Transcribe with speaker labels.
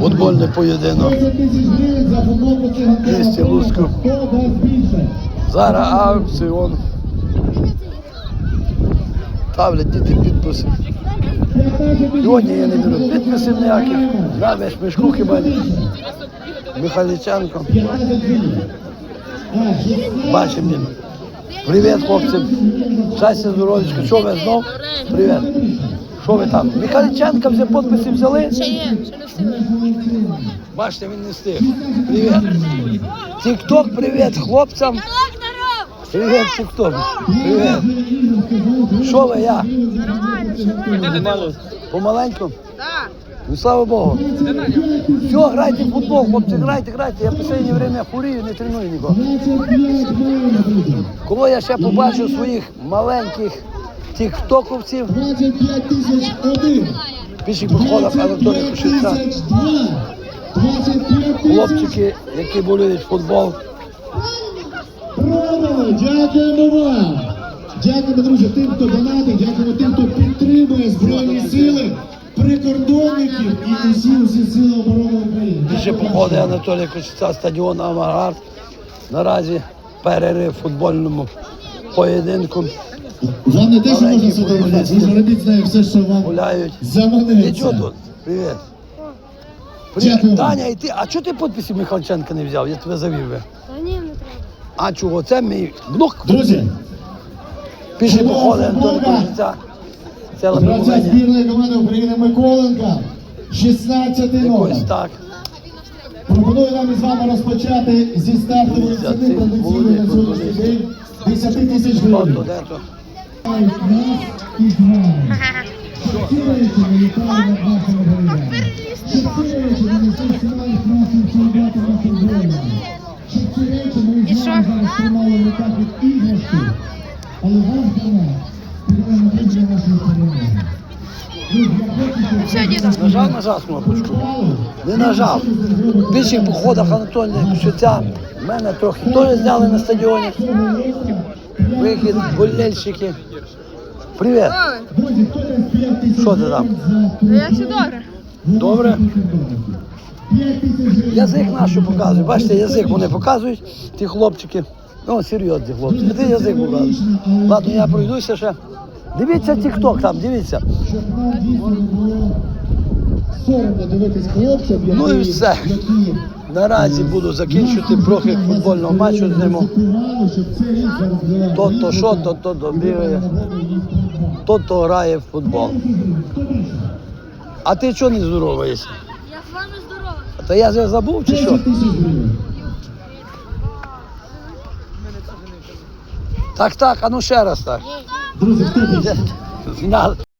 Speaker 1: Футбольний поєдинок.
Speaker 2: 30 тисяч гривень за футболку циганкова
Speaker 1: 200 лусків.
Speaker 2: Хто дасть більше?
Speaker 1: Зараз аукціон. Ставлять діти підписи. Сьогодні я не беру підписів ніяких. Да, мішку хіба ні. Михайліченко.
Speaker 2: 15 гривень. А, 16.
Speaker 1: Бачимо. Привіт, хлопці. Щастя, здоров'ячка. Що ви знов? Привіт. Що ви там? Михайліченка вже підписи взяли?
Speaker 3: Ще є, ще не встигли.
Speaker 1: Бачите, він не встиг. Привіт. Тік-ток, привіт хлопцям. Привіт, тік-ток. Привіт. Що ви, я?
Speaker 3: Нормально,
Speaker 1: Помаленьку?
Speaker 3: Так.
Speaker 1: Ну, слава Богу. Все, грайте в футбол, хлопці, грайте, грайте. Я в останнє время хворію, не треную нікого.
Speaker 2: 25.
Speaker 1: Коли я ще побачу своїх маленьких тіктоковців,
Speaker 2: 25 тисяч один.
Speaker 1: піші походах Анатолій
Speaker 2: 25
Speaker 1: Кушиця,
Speaker 2: тисяч два. 25 тисяч.
Speaker 1: хлопчики, які болюють футбол.
Speaker 2: Продали! Дякуємо вам! Дякуємо, друзі, тим, хто донатить, дякуємо тим, хто підтримує Збройні сили, прикордонників і усі усі сили оборони України.
Speaker 1: Піші походи Анатолія Кушиця, стадіон Авангард. Наразі перерив футбольному поєдинку.
Speaker 2: Вам не те, що можна сфотографувати, ви ж робіть з нею все, що вам
Speaker 1: Гуляють.
Speaker 2: заманеться.
Speaker 1: І що тут? Привіт.
Speaker 2: Дякую
Speaker 1: Привіт. Таня, і ти, а чого ти підписів Михайлченка не взяв? Я тебе завів. би.
Speaker 3: Та ні, не треба.
Speaker 1: А чого? Це мій внук.
Speaker 2: Друзі,
Speaker 1: Піші
Speaker 2: Чудова
Speaker 1: походи Анатолія
Speaker 2: футболка.
Speaker 1: Кушиця. Це
Speaker 2: гравця
Speaker 1: Лемовиня.
Speaker 2: збірної команди України Миколенка, 16 номер.
Speaker 1: Якось так.
Speaker 2: Пропоную нам із вами розпочати зі стартової ціни традиційної на сьогоднішній день 10 тисяч гривень. І.
Speaker 1: Нажав, нажав кнопочку. Не нажав. В більших походах Анатолія Кушиця мене трохи теж зняли на стадіоні. Вихід, болельщики. Привіт.
Speaker 2: Друзі, хто дасть 5 тисяч
Speaker 1: Що ти там?
Speaker 3: Ну як все добре?
Speaker 1: Добре.
Speaker 2: 5 тисяч гривень.
Speaker 1: Язик наш показує. Бачите, язик вони показують, ті хлопчики. Ну, серйозні хлопці. Ти язик показуєш. Ладно, я пройдуся ще. Дивіться тік-ток там, дивіться.
Speaker 2: Соромно дивитись хлопців,
Speaker 1: Ну і все. Наразі буду закінчувати трохи футбольного матчу з ним.
Speaker 2: Зацитували, щоб цей рік зараз була
Speaker 1: То то що, то то добігає. То то грає в футбол. А ти чого не здороваєшся?
Speaker 3: Я з вами здорова.
Speaker 1: Та я вже забув чи що?
Speaker 2: 10 тисяч гривень.
Speaker 1: Так, так, а ну ще раз так.
Speaker 2: Друзі, хто.